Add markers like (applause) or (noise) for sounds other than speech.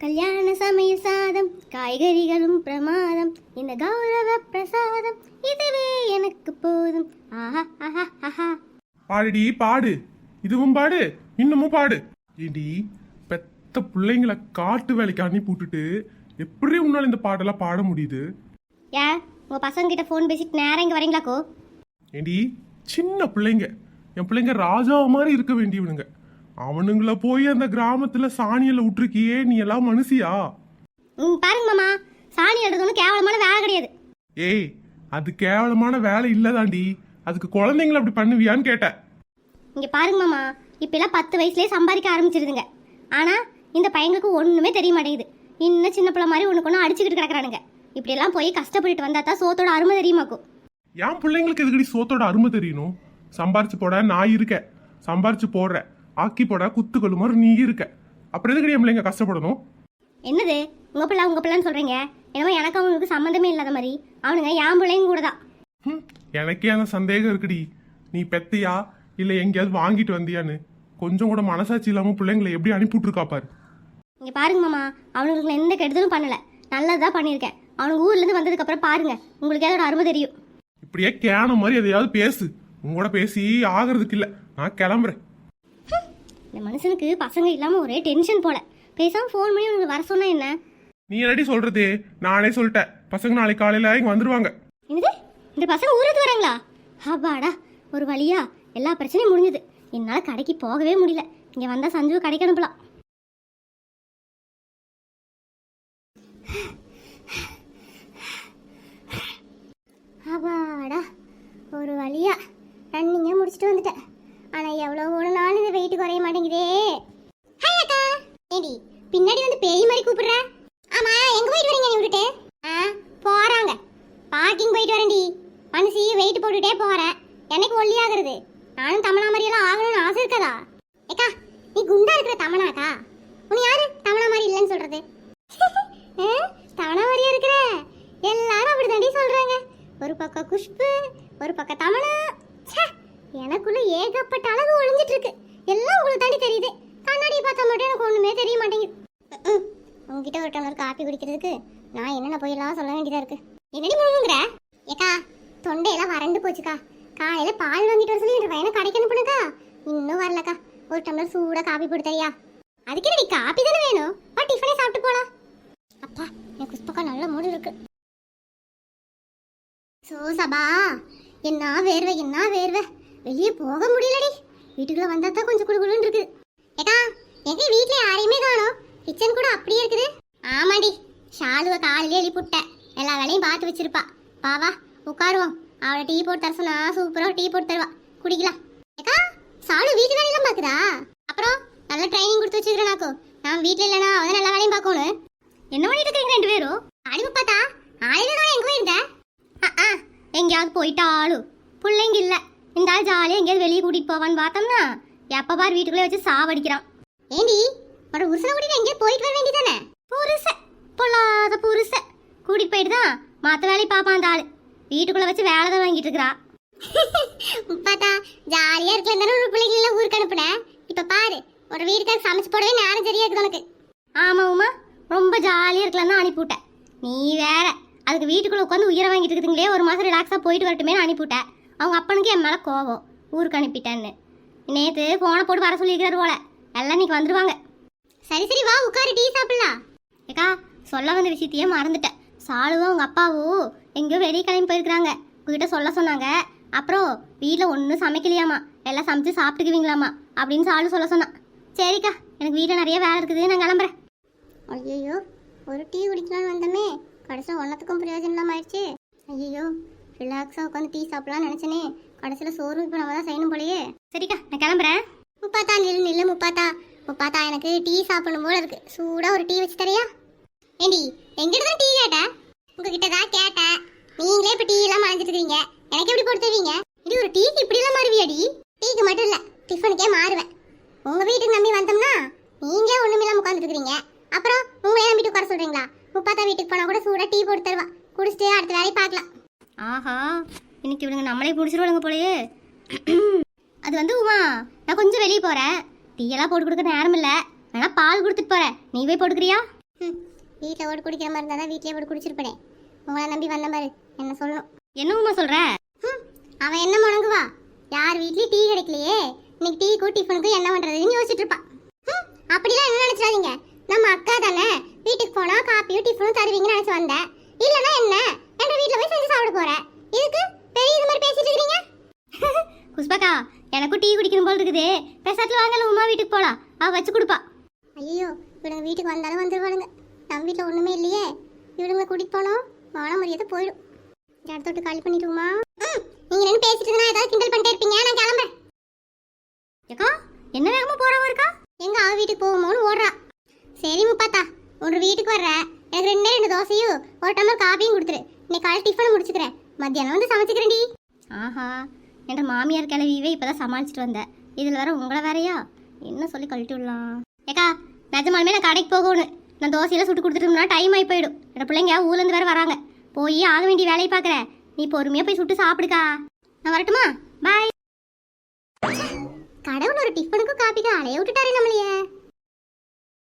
கல்யாண சமையல் சாதம் காய்கறிகளும் பிரமாதம் இந்த கௌரவ பிரசாதம் இதுவே எனக்கு போதும். ஆஹா ஆஹா ஆஹா. பாடுடி பாடு. இதுவும் பாடு இன்னமும் பாடு. ஏடி பெத்த பிள்ளைங்களை காட்டு வேலைக்கு அனுப்பி விட்டுட்டு எப்படி உன்னால இந்த பாட்டெல்லாம் பாட முடியுது? ஏ உங்க பசங்க கிட்ட ஃபோன் பேசிட்டு நேரம் இங்க வரீங்களாக்கோ ஏடி சின்ன பிள்ளைங்க. என் பிள்ளைங்க ராஜா மாதிரி இருக்க வேண்டியவனுங்க. அவனுங்கள போய் அந்த கிராமத்துல சாணியில விட்டுருக்கியே நீ எல்லாம் மனுஷியா? ம் பாருங்க மாமா. சாணி எடுத்து ஒன்றும் கேவலமான வேலை கிடையாது. ஏய் அது கேவலமான வேலை இல்லதாண்டி. அதுக்கு குழந்தைங்கள அப்படி பண்ணுவியான்னு கேட்டேன் இங்க பாருங்க மாமா. இப்பெல்லாம் பத்து வயசுலயே சம்பாதிக்க ஆரம்பிச்சிருதுங்க. ஆனா இந்த பையங்களுக்கு ஒண்ணுமே தெரிய மாட்டேங்குது. இன்னும் சின்ன பிள்ளை மாதிரி ஒண்ணுக்கு ஒன்று அடிச்சுக்கிட்டு கிடக்குறானுங்க. இப்படியெல்லாம் போய் கஷ்டப்பட்டுட்டு வந்தா தான் சோத்தோட அருமை தெரியுமாக்கும் என் பிள்ளைங்களுக்கு எதுக்கடி சோத்தோட அருமை தெரியணும்? சம்பாரிச்சு போட நான் இருக்கேன். சம்பாரிச்சு போடுறேன். ஆக்கி போட குத்துக்கொள்ளு மாதிரி நீ இருக்க. அப்புறம் எதுக்கடி என் பிள்ளைங்க கஷ்டப்படணும்? என்னது? உங்க பிள்ளை உங்க பிள்ளைன்னு சொல்றீங்க? என்னமோ எனக்கு அவனுக்கு சம்மந்தமே இல்லாத மாதிரி. அவனுங்க என் பிள்ளைங்க கூட தான். எனக்கே அந்த சந்தேகம் இருக்குடி. நீ பெத்தியா? இல்ல எங்கேயாவது வாங்கிட்டு வந்தியான்னு? கொஞ்சம் கூட மனசாட்சி இல்லாம பிள்ளைங்களை எப்படி அனுப்பிவிட்டுருக்கா பாரு. இங்க பாருங்க மாமா அவனுங்களுக்கு நான் எந்த கெடுதலும் பண்ணல. நல்லதான் பண்ணியிருக்கேன். அவனுங்க ஊர்ல இருந்து வந்ததுக்கு அப்புறம் பாருங்க. உங்களுக்கு ஏதோ ஒரு அருமை தெரியும். இப்படியே கேன மாதிரி எதையாவது பேசு. உங்களோட பேசி ஆகிறதுக்கு இல்ல. நான் கிளம்புறேன். இந்த மனுஷனுக்கு பசங்க இல்லாம ஒரே டென்ஷன் போல. பேசாம ஃபோன் பண்ணி உனக்கு வர சொன்னா என்ன? நீ என்னடி சொல்றது? நானே சொல்லிட்டேன். பசங்க நாளைக்கு காலையில இங்க வந்துருவாங்க. என்னது? இந்த பசங்க ஊருக்கு வராங்களா? அப்பாடா ஒரு வழியா. எல்லா பிரச்சனையும் முடிஞ்சது. என்னால கடைக்கு போகவே முடியல. இங்க வந்தா சஞ்சு கடைக்கு அனுப்பலாம் அப்பாடா ஒரு வழியா ரன்னிங்க முடிச்சுட்டு வந்துட்டேன் ஆனா எவ்வளவு ஒரு நாள் இந்த வெயிட் குறைய ஹாய் அக்கா. ஏடி பின்னாடி வந்து பேய் மாதிரி கூப்பிடுற? ஆமா எங்க போயிட்டு வரீங்க நீ விட்டுட்டு ஆ போறாங்க. பார்க்கிங் போயிட்டு வரேன்டி. மனசி வெயிட் போட்டுட்டே போறேன். எனக்கு ஒல்லியாகிறது நானும் தமிழா மாதிரியெல்லாம் ஆகணும்னு ஆசை இருக்கதா? ஏக்கா நீ குண்டா இருக்கிற தமிழாக்கா உன் யாரு தமிழா மாதிரி இல்லைன்னு சொல்றது? (laughs) ஆ, மாதிரியா இருக்கிற? எல்லாரும் அப்படி தாண்டி சொல்றாங்க. ஒரு பக்கம் குஷ்பு ஒரு பக்கம் தமிழா எனக்குள்ள ஏகப்பட்ட அழகு ஒளிஞ்சிட்டு இருக்கு. எல்லாம் உங்களுக்கு தாண்டி தெரியுது. கண்ணாடி பார்த்தா மட்டும் எனக்கு ஒண்ணுமே தெரிய மாட்டேங்குது. உங்ககிட்ட ஒரு டம்ளர் காப்பி குடிக்கிறதுக்கு நான் என்னென்ன போயெல்லாம் சொல்ல வேண்டியதா இருக்கு? என்னடி முழுங்குற ஏக்கா தொண்டையெல்லாம் வறண்டு போச்சுக்கா. காலையில பால் வாங்கிட்டு வர சொல்லி என் பையனை கடைக்கு அனுப்புனக்கா? இன்னும் வரலக்கா. ஒரு டம்ளர் சூடா காப்பி போட்டு தரியா அதுக்கு என்னடி காப்பி தானே வேணும்? வா டிஃபனே சாப்பிட்டு போலாம். அப்பா என் குஸ்பக்கா நல்ல மூடு இருக்கு. சோ சபா என்ன வேர்வை என்ன வேர்வை? வெளியே போக முடியலடி. வீட்டுக்குள்ள வந்தா தான் கொஞ்சம் குடுகுடுன்னு இருக்கு. ஏக்கா எங்க வீட்ல யாரையுமே காணோம். கிச்சன் கூட அப்படியே இருக்குது. ஆமாடி ஷாலுவை காலையிலே எழுப்பிவிட்டேன் எல்லா வேலையும் பார்த்து வச்சிருப்பா. பாவா உட்காருவோம். அவளை டீ போட்டு தர சொன்னா சூப்பரா டீ போட்டு தருவா. குடிக்கலாம். ஏக்கா ஷாலு வீட்டு வேலையெல்லாம் பாக்குதா அப்புறம் நல்ல ட்ரைனிங் கொடுத்து வச்சிருக்கேனாக்கோ நான் வீட்டுல இல்லைனா அவன் நல்ல வேலையும் பார்க்கணும் என்ன பண்ணிட்டு இருக்கீங்க ரெண்டு பேரும்? அடிமை பார்த்தா ஆயிரம் எங்க போயிருந்த? ஆ எங்கேயாவது ஆளு. பிள்ளைங்க இல்லை. இந்த ஆள் ஜாலியாக எங்கேயாவது வெளியே கூட்டிட்டு போவான்னு பார்த்தோம்னா எப்ப பார் வீட்டுக்குள்ளே வச்சு சாவடிக்கிறான். ஏண்டி ஒரு புருஷனை கூட்டிட்டு எங்கேயோ போயிட்டு வர வேண்டியதானே புருஷ பொல்லாத புருஷ. கூட்டிட்டு போயிட்டு தான் மற்ற வேலையை பார்ப்பான் அந்த ஆளு. வீட்டுக்குள்ள வச்சு வேலை தான் வாங்கிட்டு இருக்கிறா. பார்த்தா ஜாலியா இருக்கலாம் தானே ஒரு பிள்ளைங்க எல்லாம் ஊருக்கு அனுப்புனேன் இப்ப பாரு ஒரு வீட்டுக்கார சமைச்சு போடவே நேரம் சரியா இருக்குது உனக்கு. ஆமா உமா. ரொம்ப ஜாலியா இருக்கலாம் தான் அனுப்பிவிட்டேன். நீ வேற அதுக்கு வீட்டுக்குள்ள உட்காந்து உயிரை வாங்கிட்டு இருக்குதுங்களே ஒரு மாசம் ரிலாக்ஸா போயிட்டு வரட்டுமே அனுப்பிவிட்டேன். அவங்க அப்பனுக்கு என் மேலே கோவம். ஊருக்கு அனுப்பிட்டேன்னு. நேற்று ஃபோனை போட்டு வர சொல்லியிருக்காரு போல. எல்லாம் இன்னைக்கு வந்துடுவாங்க சரி சரி வா உட்காரு டீ சாப்பிடலாம். ஏக்கா சொல்ல வந்த விஷயத்தையே மறந்துட்டேன். சாலுவும் உங்கள் அப்பாவும் எங்கேயோ வெளியே கிளம்பி போயிருக்கிறாங்க. உங்ககிட்ட சொல்ல சொன்னாங்க. அப்புறம் வீட்டில் ஒன்றும் சமைக்கலையாமா? எல்லாம் சமைச்சு சாப்பிட்டுக்குவீங்களாமா? அப்படின்னு சாலு சொல்ல சொன்னான். சரிக்கா எனக்கு வீட்டில் நிறைய வேலை இருக்குது நான் கிளம்புறேன். ஐயோ ஒரு டீ குடிக்கலாம்னு வந்தோமே. கடைசியில் ஒன்றத்துக்கும் பிரயோஜனம் இல்லாமல் ஆயிடுச்சு. ஐயோ ரிலாக்ஸாக உட்காந்து டீ சாப்பிடலாம்னு நினச்சேனே. கடைசியில் சோறு இப்போ நம்ம தான் செய்யணும் போலயே. சரிக்கா நான் கிளம்புறேன். முப்பாத்தா நில்லு நில்லு முப்பாத்தா. முப்பாத்தா எனக்கு டீ சாப்பிடணும் போல இருக்கு. சூடாக ஒரு டீ வச்சு தரியா? ஏண்டி எங்கிட்ட தான் டீ கேட்டேன் உங்ககிட்ட தான் கேட்டேன். நீங்களே இப்போ டீ எல்லாம் மறைஞ்சிட்டு இருக்கீங்க. எனக்கு எப்படி போட்டு தருவீங்க? இது ஒரு டீக்கு இப்படிலாம் மாறுவியாடி? டீக்கு மட்டும் இல்லை டிஃபனுக்கே மாறுவேன். உங்கள் வீட்டுக்கு நம்பி வந்தோம்னா நீங்களே ஒண்ணுமில்லாம உட்காந்துருக்கிறீங்க அப்புறம் உங்களே நம்பிட்டு உட்கார சொல்கிறீங்களா முப்பாத்தா வீட்டுக்கு போனால் கூட சூடாக டீ போட்டு தருவா. குடிச்சிட்டு அடுத்த வேலையை பார்க்கலாம். ஆஹா இன்னைக்கு இவனுங்க நம்மளே பிடிச்சிருவாங்க போலயே. அது வந்து உமா நான் கொஞ்சம் வெளியே போறேன். டீ எல்லாம் போட்டு கொடுக்க நேரம் இல்ல. வேணா பால் கொடுத்துட்டு போறேன். நீ போய் போட்டுக்கிறியா? வீட்டில் ஓட்டு குடிக்கிற மாதிரி இருந்தால் தான் வீட்லேயே ஓட்டு குடிச்சிருப்பனே. உங்களை நம்பி வந்த மாதிரி என்ன சொல்லணும்? என்னவுமா சொல்கிற ம் அவன் என்ன முடங்குவா யார் வீட்லேயும் டீ கிடைக்கலையே. இன்னைக்கு டீக்கும் டிஃபனுக்கும் என்ன பண்ணுறதுன்னு யோசிச்சுட்டு இருப்பான் அப்படிலாம் என்ன நினச்சிடாதீங்க. நம்ம அக்கா தானே. வீட்டுக்கு போனால் காப்பியும் டிஃபனும் தருவீங்கன்னு நினச்சி வந்தேன் இல்லைன்னா என்ன என்ற வீட்டில் போய் செஞ்சு சாப்பிட போகிறேன் இதுக்கு பெரிய இது மாதிரி பேசிட்டு இருக்கிறீங்க புஷ்பக்கா எனக்கும் டீ குடிக்கணும் போல் இருக்குது. பெசாட்டில் வாங்கல உமா வீட்டுக்கு போகலாம் அவ வச்சு கொடுப்பா. ஐயோ இவனுங்க வீட்டுக்கு வந்தாலும் வந்துருவானுங்க நம்ம வீட்டில் ஒன்றுமே இல்லையே. இவனுங்களை கூட்டிகிட்டு போனோம். மான மரியாதை போயிடும். இடத்த விட்டு காலி பண்ணிட்டுமா ம் நீங்கள் ரெண்டு பேசிட்டு இருந்தா ஏதாவது கிண்டல் பண்ணிட்டே இருப்பீங்க. நான் கிளம்புறேன். ஏக்கா என்ன வேகமாக போகிறவங்க இருக்கா? எங்க அவ வீட்டுக்கு போகுமோன்னு ஓடுறா. சரி முப்பாத்தா ஒரு வீட்டுக்கு வர்ற. எனக்கு ரெண்டே ரெண்டு தோசையும் ஒரு டம்ளர் காபியும் கொடுத்துரு. இன்னைக்கு காலை டிஃபன் முடிச்சுக்கிறேன். மத்தியானம் வந்து சமைச்சுக்கிறேன்டி. ஆஹா என்ற மாமியார் கிளவியவே இப்பதான் சமாளிச்சுட்டு வந்தேன் இதில் வேற உங்களை வேறையா? என்ன சொல்லி கழட்டி விடலாம்? ஏக்கா நிஜமாலுமே நான் கடைக்கு போகணும் நான் தோசையெல்லாம் சுட்டு கொடுத்துட்டோம்னா டைம் ஆகி போயிடும் என்னோட பிள்ளைங்க ஊர்லேருந்து வேற வராங்க. போய் ஆக வேண்டிய வேலையை பார்க்குறேன் நீ பொறுமையாக போய் சுட்டு சாப்பிடுக்கா. நான் வரட்டுமா? பாய் கடவுள் ஒரு டிஃபனுக்கும் காப்பிக்கும் அலைய விட்டுட்டாரு நம்மளையே.